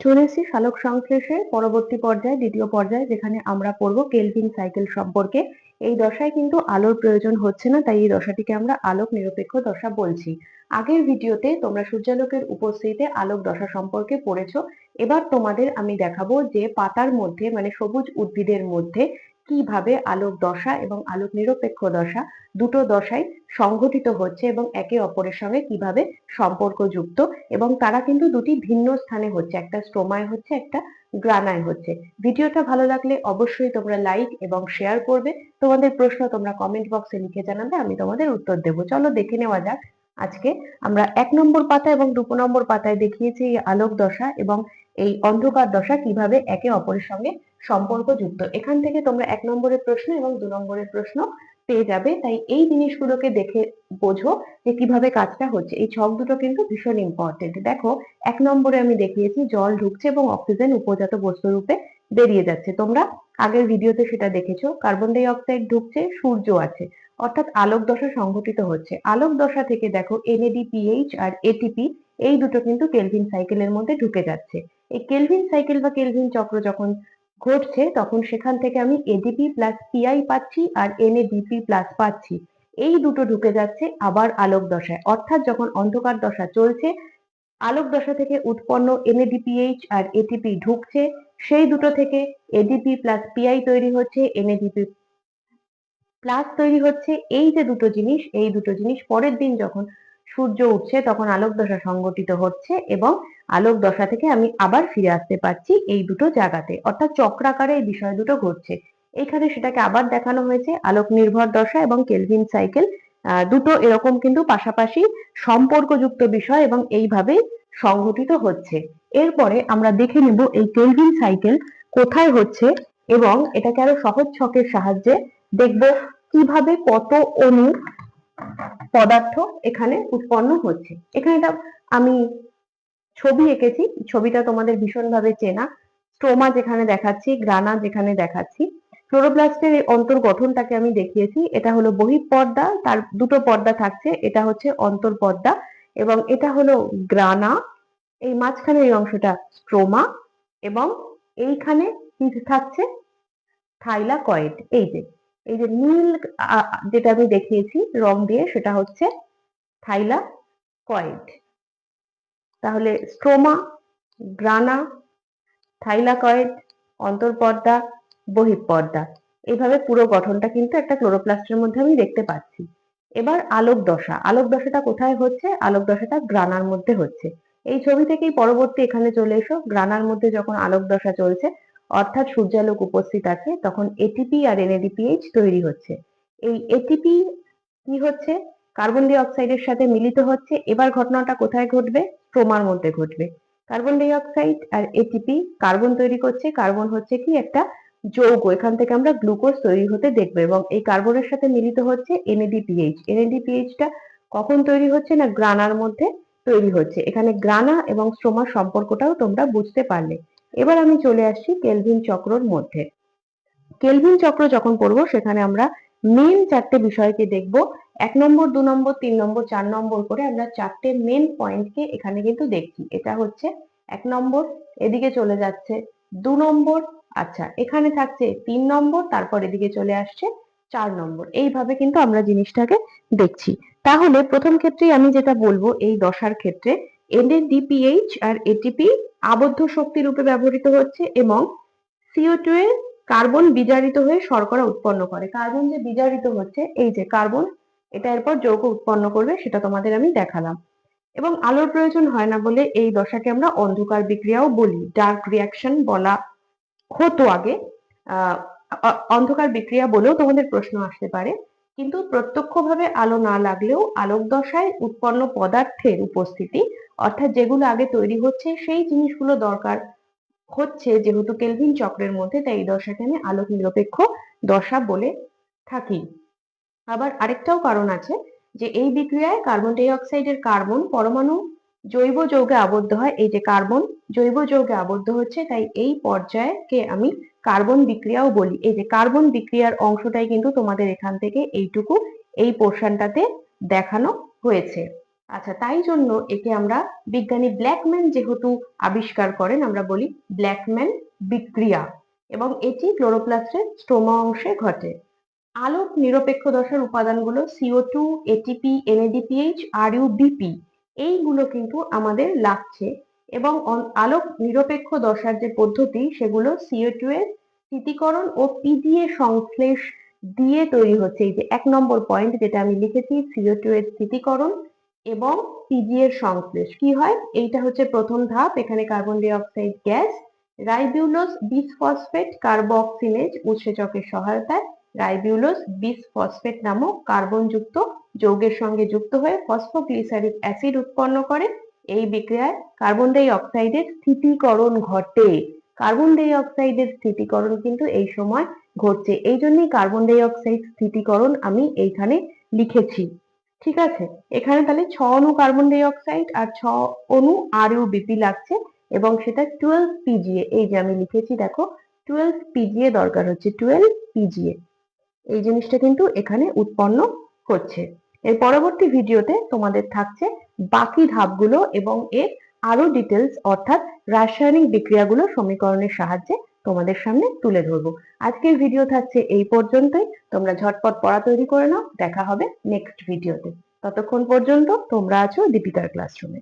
চলে এসেছি সালোক সংশ্লেষের পরবর্তী পর্যায়ে, দ্বিতীয় পর্যায়ে, যেখানে আমরা পড়ব কেলভিন সাইকেল সম্পর্কে। এই দশায় কিন্তু আলোর প্রয়োজন হচ্ছে না, তাই এই দশাটিকে আমরা আলোক নিরপেক্ষ দশা বলছি। আগের ভিডিওতে তোমরা সূর্যালোকের উপস্থিতিতে আলোক দশা সম্পর্কে পড়েছো। এবার তোমাদের আমি দেখাবো যে পাতার মধ্যে মানে সবুজ উদ্ভিদের মধ্যে কীভাবে আলোক দশা এবং আলোক নিরপেক্ষ দশা দুটো দশাই সংঘটিত হচ্ছে এবং একে অপরের সঙ্গে কীভাবে সম্পর্কযুক্ত এবং তারা কিন্তু দুটি ভিন্ন স্থানে হচ্ছে, একটা স্ট্রোমায় হচ্ছে, একটা গ্রানায় হচ্ছে। ভিডিওটা ভালো লাগলে অবশ্যই তোমরা লাইক এবং শেয়ার করবে। তোমাদের প্রশ্ন তোমরা কমেন্ট বক্সে লিখে জানাবে, আমি তোমাদের উত্তর দেবো। চলো দেখে নেওয়া যাক আজকে আমরা এক নম্বর পাতা এবং দু নম্বর পাতায় দেখিয়েছি আলোক দশা এবং এই অন্ধকার দশা কীভাবে একে অপরের সঙ্গে সম্পর্কযুক্ত। এখান থেকে তোমরা এক নম্বরের প্রশ্ন এবং দু নম্বরের প্রশ্ন পেয়ে যাবে। তাই এই জিনিসগুলোকে দেখে বোঝো যে কীভাবে কাজটা হচ্ছে। এই ছক দুটো কিন্তু ভীষণ ইম্পর্টেন্ট দেখো, এক নম্বরে আমি দেখিয়েছি জল ঢুকছে এবং অক্সিজেন উপজাত বস্তু রূপে বেরিয়ে যাচ্ছে। তোমরা আগের ভিডিওতে সেটা দেখেছ। কার্বন ডাই অক্সাইড ঢুকছে, সূর্য আছে। অর্থাৎ আলোক দশা সংঘটিত হচ্ছে। আলোক দশা থেকে দেখো এনএডিপিএইচ আর এটিপি এই দুটো কিন্তু কেলভিন সাইকেলের মধ্যে ঢুকে যাচ্ছে। এই কেলভিন সাইকেল বা কেলভিন চক্র যখন ঘটছে, তখন সেখান থেকে আমি এডিপি প্লাস পিআই পাচ্ছি আর এনএডিপি প্লাস পাচ্ছি। এই দুটো ঢুকে যাচ্ছে আবার আলোক দশায় অর্থাৎ যখন অন্ধকার দশা চলছে আলোক দশা থেকে উৎপন্ন এনএডিপিএইচ আর এটিপি ঢুকছে, সেই দুটো থেকে এডিপি প্লাস পিআই তৈরি হচ্ছে এনএডিপি প্লাস তৈরি হচ্ছে এই যে দুটো জিনিস, এই দুটো জিনিস পরের দিন যখন সূর্য উঠছে তখন আলোক দশা সংগঠিত হচ্ছে এবং আলোক দশা থেকে আমি আবার ফিরে আসতে পারছি এই দুটো জায়গাতে। অর্থাৎ চক্রাকারে এই বিষয় দুটো ঘটছে। এখানে সেটাকে আবার দেখানো হয়েছে আলোক নির্ভর দশা এবং কেলভিন সাইকেল। দুটো এরকম কিন্তু পাশাপাশি সম্পর্কযুক্ত বিষয় এবং এইভাবে সংঘটিত হচ্ছে। এরপরে আমরা দেখে নেব এই কেলভিন সাইকেল কোথায় হচ্ছে এবং এটাকে আরও সহজ ছকের সাহায্যে দেখব। কীভাবে কত অণু পদার্থ এখানে উৎপন্ন হচ্ছে? এখানে এটা আমি ছবি এঁকেছি, ছবিটা তোমাদের ভীষণভাবে চেনা। স্ট্রোমা যেখানে দেখাচ্ছি, গ্রানা যেখানে দেখাচ্ছি। ক্লোরোপ্লাস্টের অন্তর্গঠনটাকে আমি দেখিয়েছি, এটা হলো বহিঃপর্দা, তার দুটো পর্দা থাকছে, এটা হচ্ছে অন্তর্পর্দা এবং এটা হলো গ্রানা। এই মাঝখানে এই অংশটা স্ট্রোমা এবং এইখানে কি থাকছে? থাইলাকয়েড। এই যে এই যে নীল যেটা আমি দেখিয়েছি, রং দিয়ে সেটা হচ্ছে থাইলাকয়েড তাহলে স্ট্রোমা, গ্রানা থাইলাকয়েড অন্তর্পর্দা, বহিঃপর্দা। এইভাবে পুরো গঠনটা কিন্তু একটা ক্লোরোপ্লাস্টের মধ্যে আমি দেখতে পাচ্ছি। এবার আলোক দশা। আলোক দশাটা কোথায় হচ্ছে? আলোক দশাটা গ্রানার মধ্যে হচ্ছে। এই ছবি থেকেই পরবর্তী এখানে চলে এসো। গ্রানার মধ্যে যখন আলোক দশা চলছে অর্থাৎ সূর্যালোক উপস্থিত আছে, তখন এটিপি আর এনএডিপিএইচ তৈরি হচ্ছে। এই এটিপি কি হচ্ছে? কার্বন ডাই অক্সাইডের সাথে মিলিত হচ্ছে। এবার ঘটনাটা কোথায় ঘটবে? স্ট্রোমার মধ্যে ঘটবে। কার্বন ডাই অক্সাইড আর এটিপি কার্বন তৈরি করছে। কার্বন হচ্ছে কি? একটা যৌগ। এখান থেকে আমরা গ্লুকোজ তৈরি হতে দেখব এবং এই কার্বনের সাথে মিলিত হচ্ছে এনএডিপিএইচ এনএডিপিএইচটা কখন তৈরি হচ্ছে না? গ্রানার মধ্যে তৈরি হচ্ছে। এখানে গ্রানা এবং স্ট্রোমার সম্পর্কটাও তোমরা বুঝতে পারলে। এবার আমি চলে আসছি কেলভিন চক্রর মধ্যে। কেলভিন চক্র যখন পড়ব, সেখানে আমরা মেন চারটে বিষয়কে দেখব। এক নম্বর, দু নম্বর, তিন নম্বর, চার নম্বর করে আমরা চারটে মেন পয়েন্টকে এখানে কিন্তু দেখছি। এটা হচ্ছে এক নম্বর, এদিকে চলে যাচ্ছে দু নম্বর আচ্ছা এখানে থাকছে তিন নম্বর, তারপর এদিকে চলে আসছে চার নম্বর। এইভাবে কিন্তু আমরা জিনিসটাকে দেখছি। তাহলে প্রথম ক্ষেত্রেই আমি যেটা বলব, এই দশার ক্ষেত্রে এনএডিপিএইচ আর এটিপি আবদ্ধ শক্তি রূপে ব্যবহৃত হচ্ছে এবং সিও টু এর কার্বন বিজারিত হয়ে শর্করা উৎপন্ন করে। কার্বন যে বিজারিত হচ্ছে, এই যে কার্বন, এটা এরপর যৌগ উৎপন্ন করবে, সেটা তোমাদের আমি দেখালাম। এবং আলোর প্রয়োজন হয় না বলে এই দশাকে আমরা অন্ধকার বিক্রিয়াও বলি। ডার্ক রিয়াকশন বলা হতো আগে। অন্ধকার বিক্রিয়া বলেও তোমাদের প্রশ্ন আসতে পারে। কিন্তু প্রত্যক্ষভাবে আলো না লাগলেও আলোক দশায় উৎপন্ন পদার্থের উপস্থিতি অর্থাৎ যেগুলো আগে তৈরি হচ্ছে, সেই জিনিসগুলো দরকার হচ্ছে যেহেতু কেলভিন চক্রের মধ্যে, তাই এই দশাকে আমি আলোক নিরপেক্ষ দশা বলে থাকি। আবার আরেকটাও কারণ আছে যে এই বিক্রিয়ায় কার্বন ডাই অক্সাইডের কার্বন পরমাণু জৈব যৌগে আবদ্ধ হয়। এই যে কার্বন জৈব যৌগে আবদ্ধ হচ্ছে, তাই এই পর্যায়কে আমি কার্বন বিক্রিয়াও বলি। এই যে কার্বন বিক্রিয়ার অংশটাই কিন্তু তোমাদের এখান থেকে এইটুকু এই পোর্শনটাতে দেখানো হয়েছে। আচ্ছা তাই জন্য একে আমরা বিজ্ঞানী ব্ল্যাকম্যান যেহেতু আবিষ্কার করেন, আমরা বলি ব্ল্যাকম্যান বিক্রিয়া। এবং এটি ক্লোরোপ্লাস্টের স্টোমা অংশে ঘটে। আলোক নিরপেক্ষ দশার উপাদানগুলো সিও টু এটিপি এনএডিপিএইচ আর বিপি এইগুলো কিন্তু আমাদের লাগছে। এবং আলোক নিরপেক্ষ দশার যে পদ্ধতি, সেগুলো সিও টু এর স্থিতিকরণ ও পিডিএ সংশ্লেষ দিয়ে তৈরি হচ্ছে। এই যে এক নম্বর পয়েন্ট যেটা আমি লিখেছি সিও টু এর স্থিতিকরণ এবং পিজি এর সংশ্লেষ। কি হয়? এইটা হচ্ছে প্রথম ধাপ, এখানে carbon dioxide gas ribulose bisphosphate carboxylase উৎসেচকের সহায়তায় রাইবিউলোস বিসফসফেট নামক কার্বনযুক্ত যৌগের সঙ্গে যুক্ত হয়ে ফসফোগ্লিসারিক অ্যাসিড উৎপন্ন করে। এই বিক্রিয়ায় কার্বন ডাই অক্সাইডের স্থিতিকরণ ঘটে। কার্বন ডাই অক্সাইডের স্থিতিকরণ কিন্তু এই সময় ঘটছে। এই জন্যই কার্বন ডাই অক্সাইড স্থিতিকরণ আমি এইখানে লিখেছি। ঠিক আছে? এখানে তাহলে ছ অণু কার্বন ডাই অক্সাইড আর ছ অণু আর বিপি লাগছে এবং সেটা টুয়েলভ পিজিএ এই যে আমি লিখেছি দেখো টুয়েলভ পিজিএ দরকার হচ্ছে টুয়েলভ পিজিএ এই জিনিসটা কিন্তু এখানে উৎপন্ন হচ্ছে। এর পরবর্তী ভিডিওতে তোমাদের থাকছে বাকি ধাপগুলো এবং এর আরও ডিটেলস অর্থাৎ রাসায়নিক বিক্রিয়াগুলো সমীকরণের সাহায্যে তোমাদের সামনে তুলে ধরবো। আজকের ভিডিও থাকছে এই পর্যন্তই। তোমরা ঝটপট পড়া তৈরি করে নাও। দেখা হবে নেক্সট ভিডিওতে ততক্ষণ পর্যন্ত তোমরা আছো দীপিকার ক্লাসরুমে